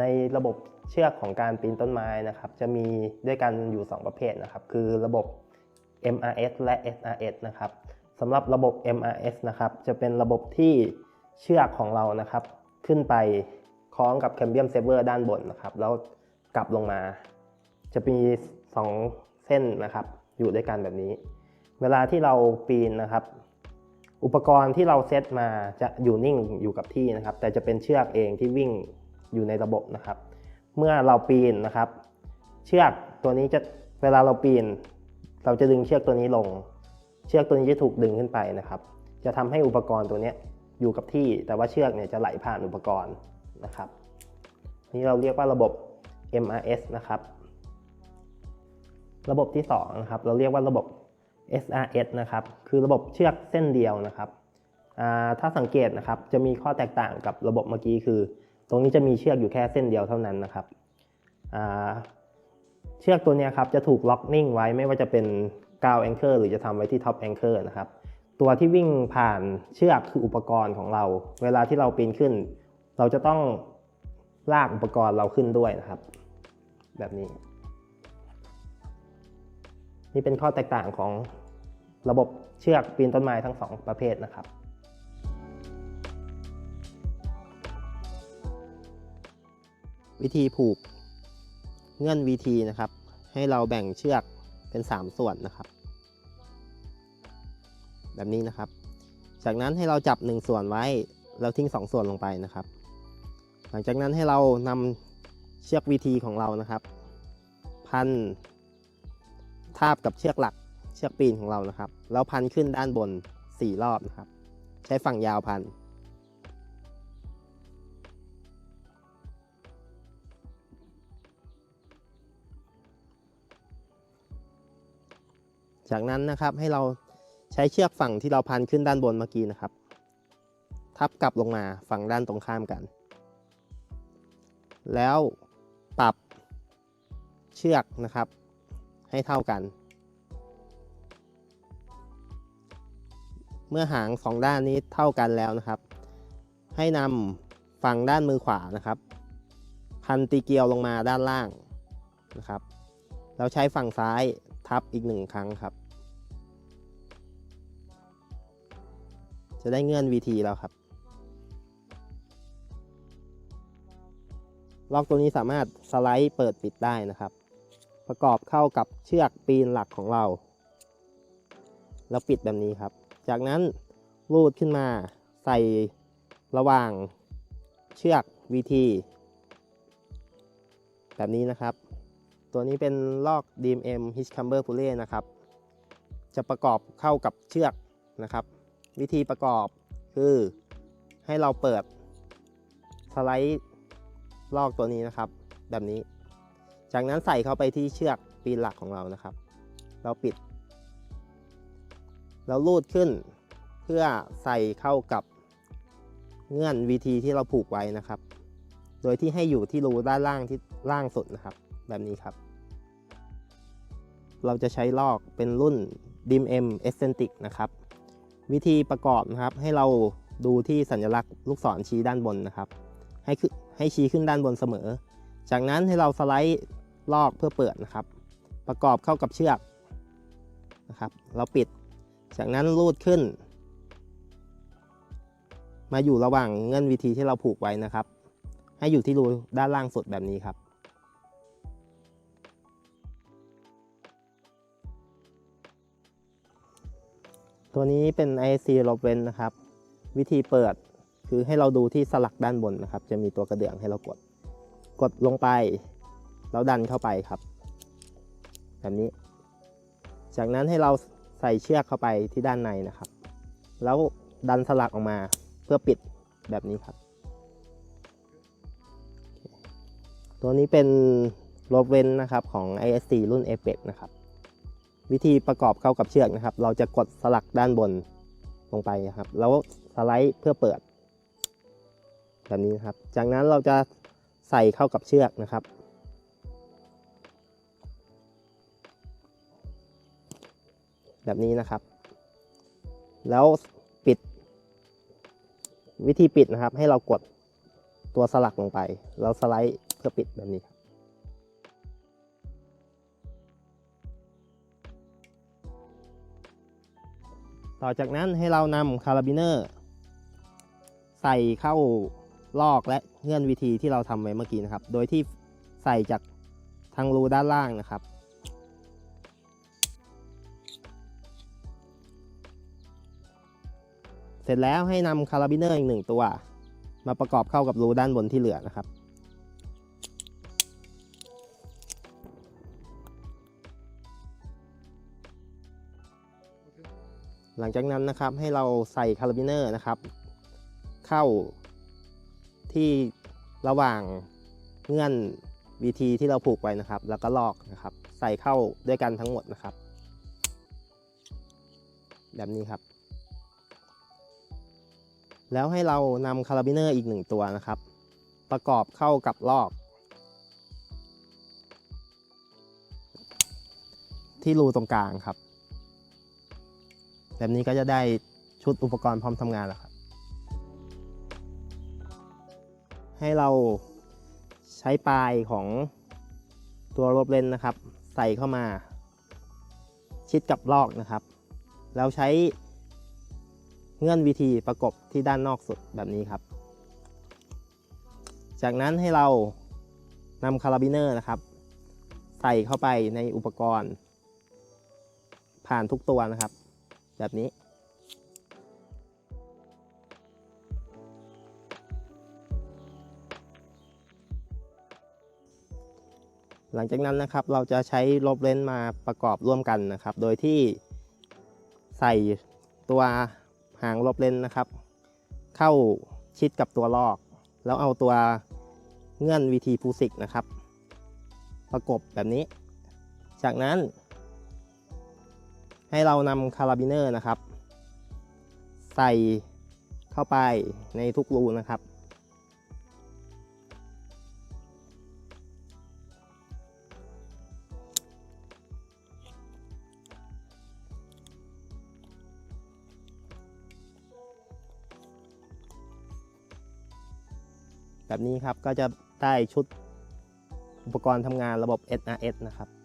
ในระบบเชือกของการปีนต้นไม้นะครับ จะมีด้วยกันอยู่ 2 ประเภทนะครับ คือระบบ MRS และ SRS นะครับสำหรับระบบ MRS นะครับจะเป็นระบบที่เชือกของเรานะครับ ขึ้นไปคล้องกับแคมเบียมเซเวอร์ด้านบนนะครับ แล้วกลับลงมา จะมี 2 เส้นนะครับ อยู่ด้วยกันแบบนี้ เวลาที่เราปีนนะครับ อุปกรณ์ที่เราเซตมาจะอยู่นิ่งอยู่กับที่นะครับ แต่จะเป็นเชือกเองที่วิ่ง อยู่ในระบบนะครับ เมื่อเราปีนนะครับ เชือกตัวนี้จะเวลาเราปีน เราจะดึงเชือกตัวนี้ลง เชือกตัวนี้จะถูกดึงขึ้นไปนะครับ จะทำให้อุปกรณ์ตัวนี้อยู่กับที่แต่ว่าเชือกเนี่ยจะไหลผ่านอุปกรณ์นะครับ นี่เราเรียกว่าระบบ MRS นะครับ ระบบที่2นะครับเราเรียกว่าระบบ SRS นะครับ คือระบบเชือกเส้นเดียวนะครับถ้าสังเกตนะครับจะมีข้อแตกต่างกับระบบเมื่อกี้คือ ตรงนี้จะมีเชือกอยู่แค่เส้นเดียวเท่านั้นนะครับเชือกตัวนี้ครับจะถูกล็อกนิ่งไว้ไม่ว่าจะเป็นกาวแองเกอร์หรือจะทำไว้ที่ท็อปแองเกอร์นะครับตัวที่วิ่งผ่านเชือกคืออุปกรณ์ของเรา เวลาที่เราปีนขึ้น เราจะต้องลากอุปกรณ์เราขึ้นด้วยนะครับ แบบนี้ นี่เป็นข้อแตกต่างของระบบเชือกปีนต้นไม้ทั้งสองประเภทนะครับ วิธีผูกเงื่อน VT นะครับ ให้เราแบ่งเชือกเป็น 3 ส่วนนะครับ แบบนี้นะครับ จากนั้นให้เราจับ 1 ส่วนไว้ แล้วทิ้ง 2 ส่วนลงไปนะครับ หลังจากนั้นให้เรานำเชือก VT ของเรานะครับ พันทาบกับเชือกหลักเชือกปีนของเรานะครับ แล้วพันขึ้นด้านบน 4 รอบนะครับ ใช้ฝั่งยาวพัน จากนั้นนะครับให้เราใช้เชือกฝั่งที่เราพันขึ้นด้านบนเมื่อกี้นะครับ ทับกลับลงมาฝั่งด้านตรงข้ามกัน แล้วปรับเชือกนะครับ ให้เท่ากัน เมื่อหางสองด้านนี้เท่ากันแล้วนะครับ ให้นำฝั่งด้านมือขวานะครับ พันตีเกลียวลงมาด้านล่างนะครับ แล้วใช้ฝั่งซ้ายทับอีกหนึ่งครั้งครับ จะได้เงื่อน VT แล้วครับ ล็อกตัวนี้สามารถสไลด์เปิดปิดได้นะครับ ประกอบเข้ากับเชือกปีนหลักของเรา แล้วปิดแบบนี้ครับ จากนั้นรูดขึ้นมาใส่ระหว่างเชือก VT แบบนี้นะครับ ตัวนี้เป็นลอก DMM Hitchcumber Pulley นะครับ จะประกอบเข้ากับเชือกนะครับ วิธีประกอบคือให้เราเปิดสไลด์ลอกตัวนี้นะครับ แบบนี้ จากนั้นใส่เข้าไปที่เชือกปีนหลักของเรานะครับ เราปิด เราลูดขึ้นเพื่อใส่เข้ากับเงื่อน VT ที่เราผูกไว้นะครับ โดยที่ให้อยู่ที่รูด้านล่างที่ล่างสุดนะครับ แบบนี้ครับ เราจะใช้ลอกเป็นรุ่น DMM Eccentric นะครับ วิธีประกอบนะครับ ให้เราดูที่สัญลักษณ์ลูกศรชี้ด้านบนนะครับ ให้ให้ชี้ขึ้นด้านบนเสมอ จากนั้นให้เราสไลด์ลอกเพื่อเปิดนะครับ ประกอบเข้ากับเชือกนะครับ เราปิด จากนั้นรูดขึ้น มาอยู่ระหว่างเงื่อนวิธีที่เราผูกไว้นะครับ ให้อยู่ที่รูด้านล่างสุดแบบนี้ครับ ตัวนี้เป็น IC ลบเว้นนะครับ วิธีเปิดคือให้เราดูที่สลักด้านบนนะครับ จะมีตัวกระเดื่องให้เรากด กดลงไป แล้วดันเข้าไปครับ แบบนี้ จากนั้นให้เราใส่เชือกเข้าไปที่ด้านในนะครับ แล้วดันสลักออกมาเพื่อปิดแบบนี้ครับ ตัวนี้เป็นลบเว้นนะครับของ ISC รุ่น a p e x นะครับ วิธีประกอบเข้ากับเชือกนะครับ เราจะกดสลักด้านบนลงไปครับ แล้วสไลด์เพื่อเปิด แบบนี้นะครับ จากนั้นเราจะใส่เข้ากับเชือกนะครับ แบบนี้นะครับ แล้วปิด วิธีปิดนะครับ ให้เรากดตัวสลักลงไป แล้วสไลด์เพื่อปิดแบบนี้ครับ ต่อจากนั้นให้เรานำคาราบิเนอร์ ใส่เข้าลอกและเงื่อนวิธีที่เราทำไว้เมื่อกี้นะครับ โดยที่ใส่จากทางรูด้านล่างนะครับ เสร็จแล้วให้นำคาราบิเนอร์อีกหนึ่งตัว มาประกอบเข้ากับรูด้านบนที่เหลือนะครับ หลังจากนั้นนะครับให้เราใส่คาราบิเนอร์นะครับ เข้าที่ระหว่างเงื่อนวิธีที่เราผูกไว้นะครับ แล้วก็ลอกนะครับ ใส่เข้าด้วยกันทั้งหมดนะครับ แบบนี้ครับ แล้วให้เรานำคาราบิเนอร์อีกหนึ่งตัวนะครับ ประกอบเข้ากับลอก ที่รูตรงกลางครับ แบบนี้ก็จะได้ชุดอุปกรณ์พร้อมทำงานแล้วครับ ให้เราใช้ปลายของตัวลบเลนนะครับ ใส่เข้ามา ชิดกับลอกนะครับ แล้วใช้เงื่อนวิธีประกบที่ด้านนอกสุดแบบนี้ครับ จากนั้นให้เรานำคาราบิเนอร์นะครับ ใส่เข้าไปในอุปกรณ์ ผ่านทุกตัวนะครับ แบบนี้ หลังจากนั้นนะครับเราจะใช้ลบเลนส์มาประกอบร่วมกันนะครับ โดยที่ใส่ตัวหางลบเลนส์นะครับ เข้าชิดกับตัวลอก แล้วเอาตัวเงื่อนวีทีพูสิกนะครับ ประกบแบบนี้ จากนั้น ให้เรานำคาราบิเนอร์นะครับ ใส่เข้าไปในทุกรูนะครับ แบบนี้ครับก็จะได้ชุดอุปกรณ์ทำงานระบบ SRS นะครับ